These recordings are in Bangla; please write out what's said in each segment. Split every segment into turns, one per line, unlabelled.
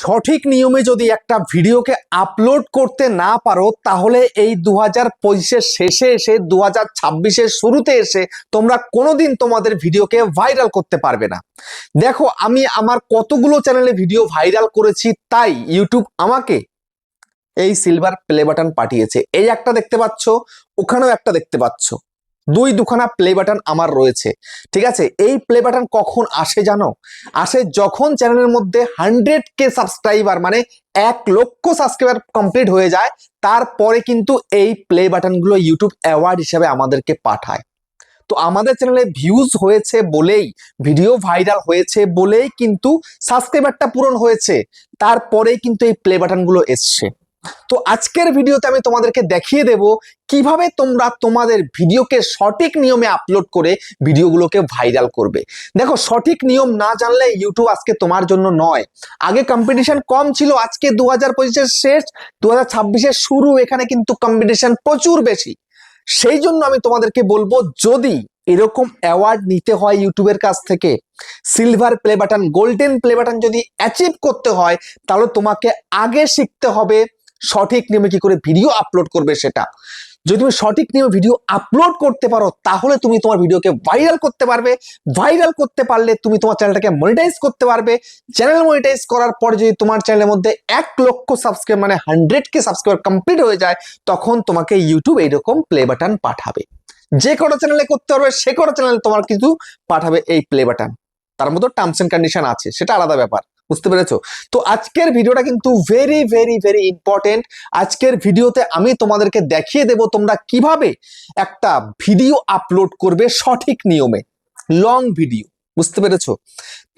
সঠিক নিয়মে যদি একটা ভিডিওকে আপলোড করতে না পারো, তাহলে এই দু হাজার পঁচিশের শেষে এসে দু হাজার ছাব্বিশের শুরুতে এসে তোমরা কোনোদিন তোমাদের ভিডিওকে ভাইরাল করতে পারবে না। দেখো, আমি আমার কতগুলো চ্যানেলে ভিডিও ভাইরাল করেছি, তাই ইউটিউব আমাকে এই সিলভার প্লে বাটন পাঠিয়েছে। এই একটা দেখতে পাচ্ছ, ওখানেও একটা দেখতে পাচ্ছ। দুই দুখানা প্লে বাটন আমার রয়েছে। ঠিক আছে? এই প্লে বাটন কখন আসে জানো? আসে যখন চ্যানেলের মধ্যে হান্ড্রেড কে সাবস্ক্রাইবার মানে এক লক্ষ সাবস্ক্রাইবার কমপ্লিট হয়ে যায়, তারপরে কিন্তু এই প্লে বাটনগুলো ইউটিউব অ্যাওয়ার্ড হিসাবে আমাদেরকে পাঠায়। তো আমাদের চ্যানেলে ভিউজ হয়েছে বলেই ভিডিও ভাইরাল হয়েছে বলেই কিন্তু সাবস্ক্রাইবারটা পূরণ হয়েছে। তারপরেই কিন্তু এই প্লে বাটনগুলো এসছে। তো আজকের ভিডিওতে আমি তোমাদেরকে দেখিয়ে দেব কীভাবে তোমরা তোমাদের ভিডিওকে সঠিক নিয়মে আপলোড করে ভিডিওগুলোকে ভাইরাল করবে। দেখো, সঠিক নিয়ম না জানলে ইউটিউব আজকে তোমার জন্য নয়। আগে কম্পিটিশন কম ছিল, আজকে দু হাজার পঁচিশের শেষ দু হাজার শুরু, এখানে কিন্তু কম্পিটিশন প্রচুর বেশি। সেই জন্য আমি তোমাদেরকে বলব, যদি এরকম অ্যাওয়ার্ড নিতে হয় ইউটিউবের কাছ থেকে silver play button golden play button যদি অ্যাচিভ করতে হয়, তাহলে তোমাকে আগে শিখতে হবে সঠিক নিয়মে কি করে ভিডিও আপলোড করবে সেটা। যদি তুমি সঠিক নিয়মে ভিডিও আপলোড করতে পারো, তাহলে তুমি তোমার ভিডিওকে ভাইরাল করতে পারবে। ভাইরাল করতে পারলে তুমি তোমার চ্যানেলটাকে মনিটাইজ করতে পারবে। চ্যানেল মনিটাইজ করার পর যদি তোমার চ্যানেলের মধ্যে এক লক্ষ সাবস্ক্রাইব মানে হান্ড্রেড কে সাবস্ক্রাইবার কমপ্লিট হয়ে যায়, তখন তোমাকে ইউটিউব এইরকম প্লে বাটন পাঠাবে। যে কোনো চ্যানেলে করতে পারবে, সে কোনো চ্যানেলে তোমার কিন্তু পাঠাবে এই প্লে বাটন তার মধ্যে টার্মস এন্ড কন্ডিশন আছে, সেটা আলাদা ব্যাপার। বুঝতে পেরেছ? তো আজকের ভিডিওটা কিন্তু ভেরি ভেরি ভেরি ইম্পর্টেন্ট আজকের ভিডিওতে আমি তোমাদেরকে দেখিয়ে দেব তোমরা কীভাবে একটা ভিডিও আপলোড করবে সঠিক নিয়মে। লং ভিডিও বুঝতে পেরেছ?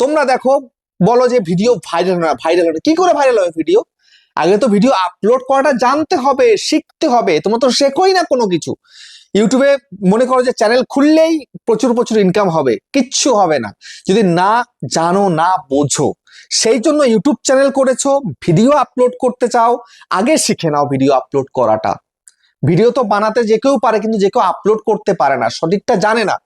তোমরা দেখো, বলো যে ভিডিও ভাইরাল না ভাইরাল হবে কি করে ভাইরাল হবে ভিডিও আগে তো ভিডিও আপলোড করাটা জানতে হবে, শিখতে হবে। তোমরা তো শেখোই না কোনো কিছু। ইউটিউবে মনে করো যে চ্যানেল খুললেই প্রচুর প্রচুর ইনকাম হবে। কিচ্ছু হবে না। যদি না জানো, না বোঝো সেই জন্য ইউটিউব চ্যানেল করেছ ভিডিও আপলোড করতে চাও, আগে শিখে নাও ভিডিও আপলোড করাটা। ভিডিও তো বানাতে যে কেউ পারে, কিন্তু যে কেউ আপলোড করতে পারে না, সঠিকটা জানে না।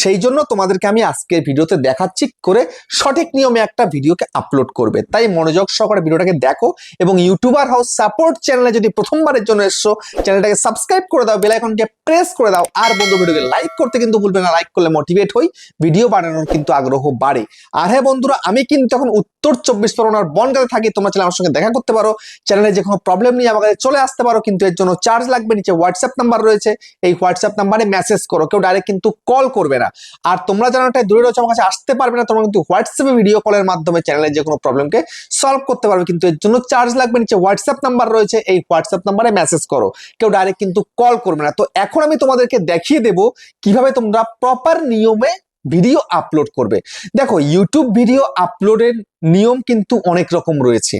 সেই জন্য তোমাদেরকে আমি আজকের ভিডিওতে দেখাচ্ছি করে সঠিক নিয়মে একটা ভিডিওকে আপলোড করবে। তাই মনোযোগ সহকারে ভিডিওটাকে দেখো এবং ইউটিউবার হাউস সাপোর্ট চ্যানেলে যদি প্রথমবারের জন্য এসছো চ্যানেলটাকে সাবস্ক্রাইব করে দাও বেলাইকনকে প্রেস করে দাও, আর বন্ধু ভিডিওকে লাইক করতে কিন্তু ভুলবে না লাইক করলে মোটিভেট হই ভিডিও বানানোর কিন্তু আগ্রহ বাড়ে। আর হ্যাঁ বন্ধুরা, আমি কিন্তু এখন উত্তর চব্বিশ পরগনার বনগাতে থাকি, তোমরা চাইলে আমার সঙ্গে দেখা করতে পারো। চ্যানেলে যে কোনো প্রবলেম নিয়ে আমাকে চলে আসতে পারো, কিন্তু এর জন্য চার্জ লাগবে নিচে হোয়াটসঅ্যাপ নাম্বার রয়েছে, এই হোয়াটসঅ্যাপ নাম্বারে মেসেজ করো, কেউ ডাইরেক্ট কিন্তু কল করবে না। আর তোমরা যারা একটা দূরে রয়েছে, আমার কাছে আসতে পারবে না, তোমরা কিন্তু হোয়াটসঅ্যাপে ভিডিও কলের মাধ্যমে চ্যানেলের যে কোনো প্রবলেমকে সলভ করতে পারবে। কিন্তু এর জন্য চার্জ লাগবে, নিচে হোয়াটসঅ্যাপ নাম্বার রয়েছে, এই হোয়াটসঅ্যাপ নাম্বারে মেসেজ করো। কেউ ডাইরেক্ট কিন্তু কল করবে না। তো এখন আমি তোমাদেরকে দেখিয়ে দেব কীভাবে তোমরা প্রপার নিয়মে ভিডিও আপলোড করবে। দেখো ইউটিউব ভিডিও আপলোডের নিয়ম কিন্তু অনেক রকম রয়েছে।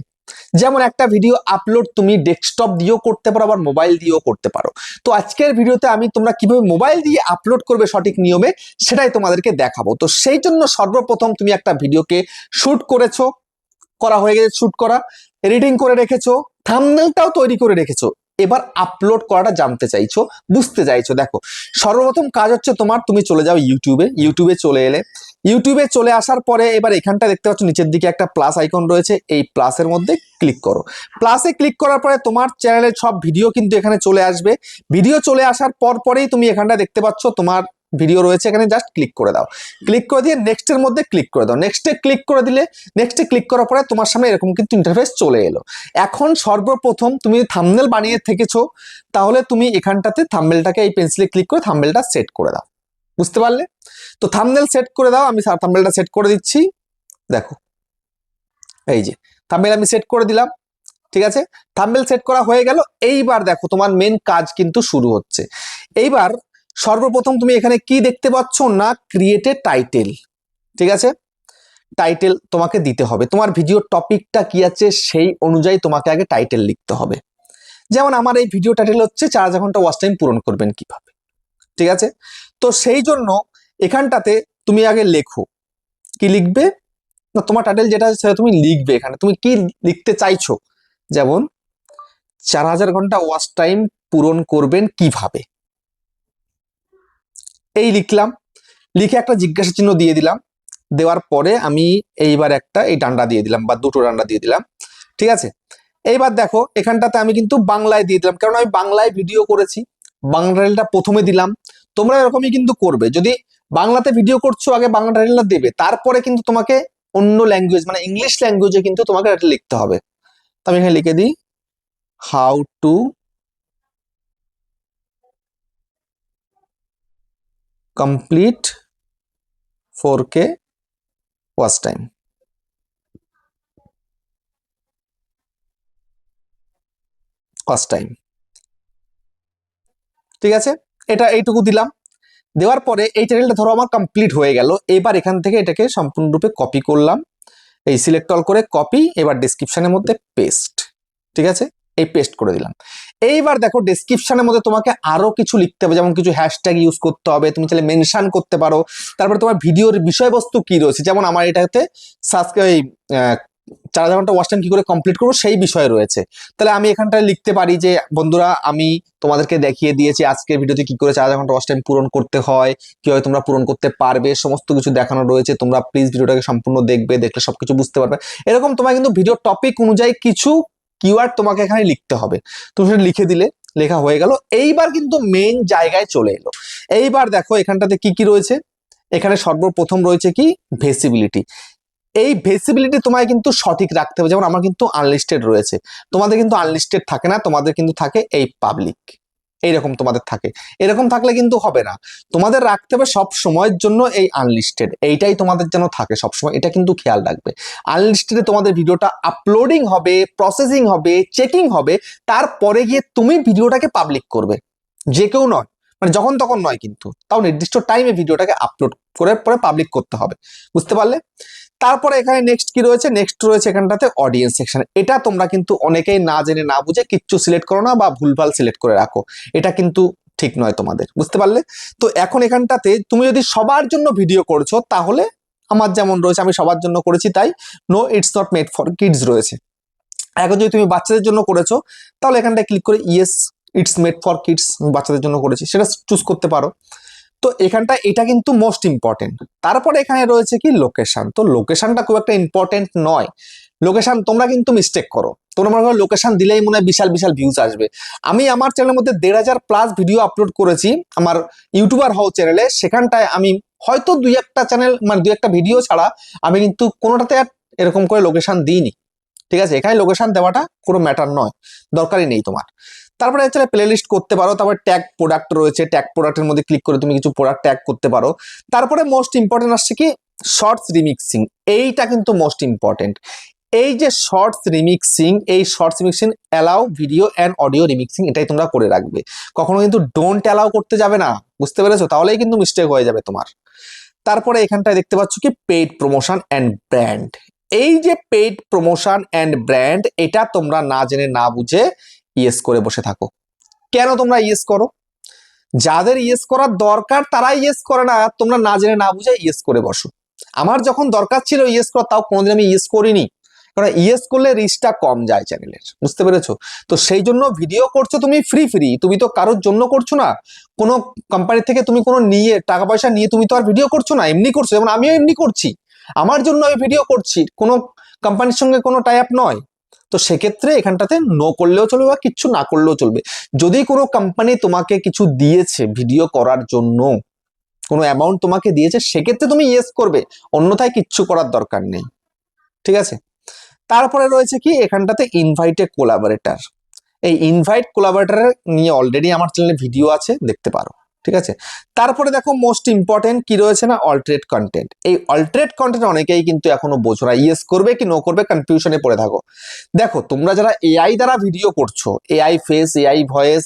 যেমন একটা ভিডিও আপলোড তুমি ডেস্কটপ দিয়েও করতে পারো, আবার মোবাইল দিয়েও করতে পারো। তো আজকের ভিডিওতে আমি তোমরা কীভাবে মোবাইল দিয়ে আপলোড করবে সঠিক নিয়মে, সেটাই তোমাদেরকে দেখাবো। তো সেই জন্য সর্বপ্রথম তুমি একটা ভিডিওকে শ্যুট করেছ, করা হয়ে গেছে শ্যুট করা এডিটিং করে রেখেছো থামনেলটাও তৈরি করে রেখেছো। এবার আপলোড করাটা জানতে চাইছো, বুঝতে চাইছো। দেখো, সর্বপ্রথম কাজ হচ্ছে তোমার তুমি চলে যাও ইউটিউবে ইউটিউবে চলে এলে। ইউটিউবে চলে আসার পরে এবার এখানটা দেখতে পাচ্ছ, নিচের দিকে একটা প্লাস আইকন রয়েছে, এই প্লাসের মধ্যে ক্লিক করো। প্লাসে ক্লিক করার পরে তোমার চ্যানেলের সব ভিডিও কিন্তু এখানে চলে আসবে। ভিডিও চলে আসার পর পরেই তুমি এখানটা দেখতে পাচ্ছ, তোমার ভিডিও রয়েছে, এখানে জাস্ট ক্লিক করে দাও। ক্লিক করে দিয়ে নেক্সটের মধ্যে ক্লিক করে দাও। নেক্সটে ক্লিক করে দিলে নেক্সটে ক্লিক করার পরে তোমার সামনে এরকম কিন্তু ইন্টারফেস চলে এলো। এখন সর্বপ্রথম তুমি থামনেল বানিয়ে থেকেছো, তাহলে তুমি এখানটাতে থাম্বেলটাকে এই পেন্সিলে ক্লিক করে থাম্বেলটা সেট করে দাও। বুঝতে পারলে? তো থাম্বনেল সেট করে দাও, আমি থাম্বনেলটা সেট করে দিচ্ছি। দেখো, এই যে থাম্বনেল আমি সেট করে দিলাম, ঠিক আছে? থাম্বনেল সেট করা হয়ে গেল, এইবার দেখো তোমার মেন কাজ কিন্তু শুরু হচ্ছে। এইবার সর্বপ্রথম তুমি এখানে কি দেখতে পাচ্ছ? না ক্রিয়েটে টাইটেল ঠিক আছে? টাইটেল তোমাকে দিতে হবে। তোমার ভিডিও টপিকটা কি আছে সেই অনুযায়ী তোমাকে আগে টাইটেল লিখতে হবে। যেমন আমার এই ভিডিও টাইটেল হচ্ছে, চার হাজার ঘণ্টা ওয়াচ টাইম পূরণ করবেন কীভাবে। ঠিক আছে? তো সেই জন্য এখানটাতে তুমি আগে লেখো। কি লিখবে? না, তোমার টাইটেল যেটা আছে সেটা তুমি লিখবে এখানে। তুমি কি লিখতে চাইছো? যেমন, চার হাজার ঘণ্টা ওয়াচ টাইম পূরণ করবেন কীভাবে? এই লিখলাম। লিখে একটা জিজ্ঞাসা চিহ্ন দিয়ে দিলাম। দেওয়ার পরে আমি এইবার একটা এই ডান্ডা দিয়ে দিলাম বা দুটো ডান্ডা দিয়ে দিলাম। ঠিক আছে? এইবার দেখো, এখানটাতে আমি কিন্তু বাংলায় দিয়ে দিলাম। কারণ আমি বাংলায় ভিডিও করেছি। বাংলা টাইটেলটা প্রথমে দিলাম। তোমরা এরকমই কিন্তু করবে। যদি বাংলাতে ভিডিও করছ, আগে বাংলা টাইটেলটা দেবে। তারপরে কিন্তু তোমাকে অন্য ল্যাঙ্গুয়েজ মানে ইংলিশ ল্যাঙ্গুয়েজে কিন্তু তোমাকে লিখতে হবে। তো আমি এখানে লিখে দিই how to four K watch time first time ঠিক আছে? এটা এইটুকু দিলাম। দেওয়ার পরে এই চ্যানেলটা ধরো আমার কমপ্লিট হয়ে গেল। এবার এখান থেকে এটাকে সম্পূর্ণরূপে কপি করলাম। এই সিলেক্ট অল করে কপি এবার ডিসক্রিপশনের মধ্যে পেস্ট ঠিক আছে? এই পেস্ট করে দিলাম। এইবার দেখো ডেসক্রিপশনের মধ্যে তোমাকে আরও কিছু লিখতে হবে, যেমন কিছু হ্যাশট্যাগ ইউজ করতে হবে, তুমি চাইলে মেনশন করতে পারো। তারপরে তোমার ভিডিওর বিষয়বস্তু কি রয়েছে? যেমন আমার এটাতে সাবস্ক্রাইব চার হাজার ঘণ্টা ওয়াচ টাইম কি করে কমপ্লিট করব সেই বিষয় রয়েছে। তাহলে আমি এখানটায় লিখতে পারি যে, বন্ধুরা, আমি তোমাদেরকে দেখিয়ে দিয়েছি আজকের ভিডিওতে কি করে চার হাজার ঘণ্টা পূরণ করতে হয়, কীভাবে তোমরা পূরণ করতে পারবে, সমস্ত কিছু দেখানো রয়েছে। তোমরা প্লিজ ভিডিওটাকে সম্পূর্ণ দেখবে, দেখলে সবকিছু বুঝতে পারবে। এরকম তোমার কিন্তু ভিডিও টপিক অনুযায়ী কিছু কিওয়ার্ড তোমাকে এখানে লিখতে হবে। তুমি সেটা লিখে দিলে, লেখা হয়ে গেল। এইবার কিন্তু মেন জায়গায় চলে এলো। এইবার দেখো, এখানটাতে কি কি রয়েছে? এখানে সর্বপ্রথম রয়েছে কি? ভেসিবিলিটি এই ভেসিবিলিটি তোমায় কিন্তু সঠিক রাখতে হবে। যেমন আমার কিন্তু আনলিস্টেড রয়েছে। তোমাদের কিন্তু আনলিস্টেড থাকে না, তোমাদের কিন্তু থাকে এই পাবলিক এইরকম তোমাদের থাকে। এরকম থাকলে কিন্তু হবে না। তোমাদের রাখতে হবে সব সময়ের জন্য এই আনলিস্টেড এইটাই তোমাদের যেন থাকে সব সময়। এটা কিন্তু খেয়াল রাখবে। আনলিস্টেডে তোমাদের ভিডিওটা আপলোডিং হবে প্রসেসিং হবে চেকিং হবে, তারপরে গিয়ে তুমি ভিডিওটাকে পাবলিক করবে। যে কেউ নয়। মানে যখন তখন নয় কিন্তু। তাও নির্দিষ্ট টাইমে ভিডিওটাকে আপলোড করে, পরে পাবলিক করতে হবে। বুঝতে পারলে? তারপরে এখানে নেক্সট কি রয়েছে? নেক্সট রয়েছে এখানটাতে অডিয়েন্স সেকশন এটা তোমরা কিন্তু অনেকেই না জেনে, না বুঝে কিচ্ছু সিলেক্ট করো না বা ভুলভাল সিলেক্ট করে রাখো। এটা কিন্তু ঠিক নয় তোমাদের, বুঝতে পারলে? তো এখন এখানটাতে তুমি যদি সবার জন্য ভিডিও করছ, তাহলে আমার যেমন রয়েছে, আমি সবার জন্য করেছি তাই। No it's not made for kids রয়েছে। এখন যদি তুমি বাচ্চাদের জন্য করেছ, তাহলে এখানটায় ক্লিক করে yes it's made for kids বাচ্চাদের জন্য করেছি। সেটা চুজ করতে পারো। তো এখানটা এটা কিন্তু মোস্ট ইম্পর্টেন্ট তারপরে এখানে রয়েছে কি? লোকেশন তো লোকেশানটা খুব একটা ইম্পর্টেন্ট নয়। লোকেশন তোমরা কিন্তু মিস্টেক করো। তোমরা মনে করো লোকেশন দিলেই মনে হয় বিশাল বিশাল ভিউজ আসবে। আমি আমার চ্যানেলের মধ্যে দেড় হাজার প্লাস ভিডিও আপলোড করেছি আমার ইউটিউবার হও চ্যানেলে সেখানটায় আমি হয়তো দুই একটা চ্যানেল মানে দুই একটা ভিডিও ছাড়া আমি কিন্তু কোনোটাতে আর এরকম করে লোকেশন দিইনি। ঠিক আছে? এখানে লোকেশান দেওয়াটা কোনো ম্যাটার নয়। দরকারই নেই তোমার। তারপরে হচ্ছে প্লে লিস্ট করতে পারো, তারপরে ট্যাগ প্রোডাক্ট রয়েছে ট্যাগ প্রোডাক্টের মধ্যে ক্লিক করে তুমি কিছু প্রোডাক্ট ট্যাগ করতে পারো। তারপরে মোস্ট ইম্পর্টেন্ট আসছে কি? শর্টস রিমিক্সিং এইটা কিন্তু মোস্ট ইম্পর্টেন্ট এই যে শর্টস রিমিক্সিং এই shorts remixing allow video and audio remixing এটাই তোমরা করে রাখবে। কখনো কিন্তু ডোন্ট অ্যালাউ করতে যাবে না, বুঝতে পেরেছ? তাহলেই কিন্তু মিস্টেক হয়ে যাবে তোমার। তারপরে এখানটায় দেখতে পাচ্ছ কি? পেইড প্রমোশন অ্যান্ড ব্র্যান্ড এই যে পেইড প্রমোশন অ্যান্ড ব্র্যান্ড এটা তোমরা না জেনে না বুঝে ইয়েস করে বসে থাকো। কেন তোমরা ইয়েস করো? যাদের ইয়েস করার দরকার তারা ইয়েস করে না, তোমরা না জেনে না বুঝে ইয়েস করে বসো। আমার যখন দরকার ছিল ইয়েস করা তাও কোনোদিন আমি ইয়েস করিনি। কারণ ইয়েস করলে রিচটা কম যায় চ্যানেলের বুঝতে পেরেছ? তো সেই জন্য ভিডিও করছ তুমি ফ্রি ফ্রি তুমি তো কারোর জন্য করছ না। কোনো কোম্পানি থেকে তুমি কোনো নিয়ে, টাকা পয়সা নিয়ে তুমি তো আর ভিডিও করছ না, এমনি করছ, যেমন আমিও এমনি করছি। আমার জন্য আমি ভিডিও করছি, কোনো কোম্পানির সঙ্গে কোনো টাই আপ নয়। তো সেক্ষেত্রে এখানটাতে নো করলেও চলবে বা কিছু না করলেও চলবে। যদি কোনো কোম্পানি তোমাকে কিছু দিয়েছে ভিডিও করার জন্য, কোনো অ্যামাউন্ট তোমাকে দিয়েছে, সেক্ষেত্রে তুমি ইয়েস করবে। অন্যথায় কিচ্ছু করার দরকার নেই। ঠিক আছে? তারপরে রয়েছে কি? এখানটাতে ইনভাইটে কোলাবোরেটার এই ইনভাইট কোলাবোরেটার নিয়ে অলরেডি আমার চ্যানেলে ভিডিও আছে, দেখতে পারো। ঠিক আছে? তারপরে দেখো মোস্ট ইম্পর্টেন্ট কি রয়েছে না? অল্টারেট কন্টেন্ট এই অল্টারেট কন্টেন্ট অনেকেই কিন্তু এখনও বোঝো না। ইয়েস করবে কি নো করবে কনফিউশনে পড়ে থাকো। দেখো, তোমরা যারা এআই দ্বারা ভিডিও করছ এআই ফেস এআই ভয়েস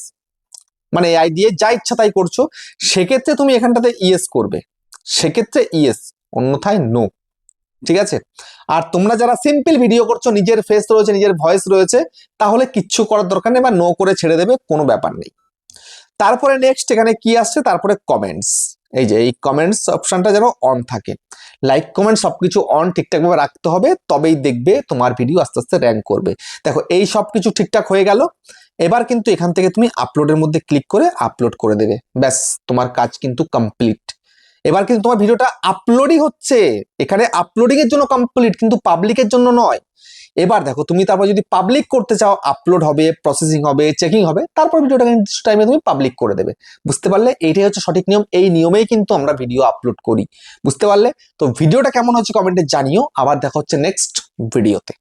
মানে এআই দিয়ে যা ইচ্ছা তাই করছ, সেক্ষেত্রে তুমি এখানটাতে ইয়েস করবে। সেক্ষেত্রে ইয়েস অন্যথায় নো ঠিক আছে? আর তোমরা যারা সিম্পল ভিডিও করছ, নিজের ফেস রয়েছে, নিজের ভয়েস রয়েছে, তাহলে কিচ্ছু করার দরকার নেই বা নো করে ছেড়ে দেবে, কোনো ব্যাপার নেই। তারপরে নেক্সট এখানে কি আসছে? তারপরে কমেন্টস এই যে, এই কমেন্টস অপশনটা যেন অন থাকে। লাইক কমেন্ট সবকিছু অন ঠিকঠাক ভাবে রাখতে হবে, তবেই দেখবে তোমার ভিডিও আস্তে আস্তে র্যাঙ্ক করবে। দেখো, এই সব কিছু ঠিকঠাক হয়ে গেল। এবার কিন্তু এখান থেকে তুমি আপলোডের মধ্যে ক্লিক করে আপলোড করে দেবে। ব্যাস, তোমার কাজ কিন্তু কমপ্লিট এবার কিন্তু তোমার ভিডিওটা আপলোডই হচ্ছে। এখানে আপলোডিং এর জন্য কমপ্লিট কিন্তু পাবলিকের জন্য নয়। এবার দেখো, তুমি তারপর যদি পাবলিক করতে চাও আপলোড হবে প্রসেসিং হবে চেকিং হবে, তারপর ভিডিওটা নির্দিষ্ট টাইমে তুমি পাবলিক করে দেবে। বুঝতে পারলে? এইটাই হচ্ছে সঠিক নিয়ম। এই নিয়মেই কিন্তু আমরা ভিডিও আপলোড করি। বুঝতে পারলে? তো ভিডিওটা কেমন হচ্ছে কমেন্টে জানিও। আবার দেখা হচ্ছে নেক্সট ভিডিওতে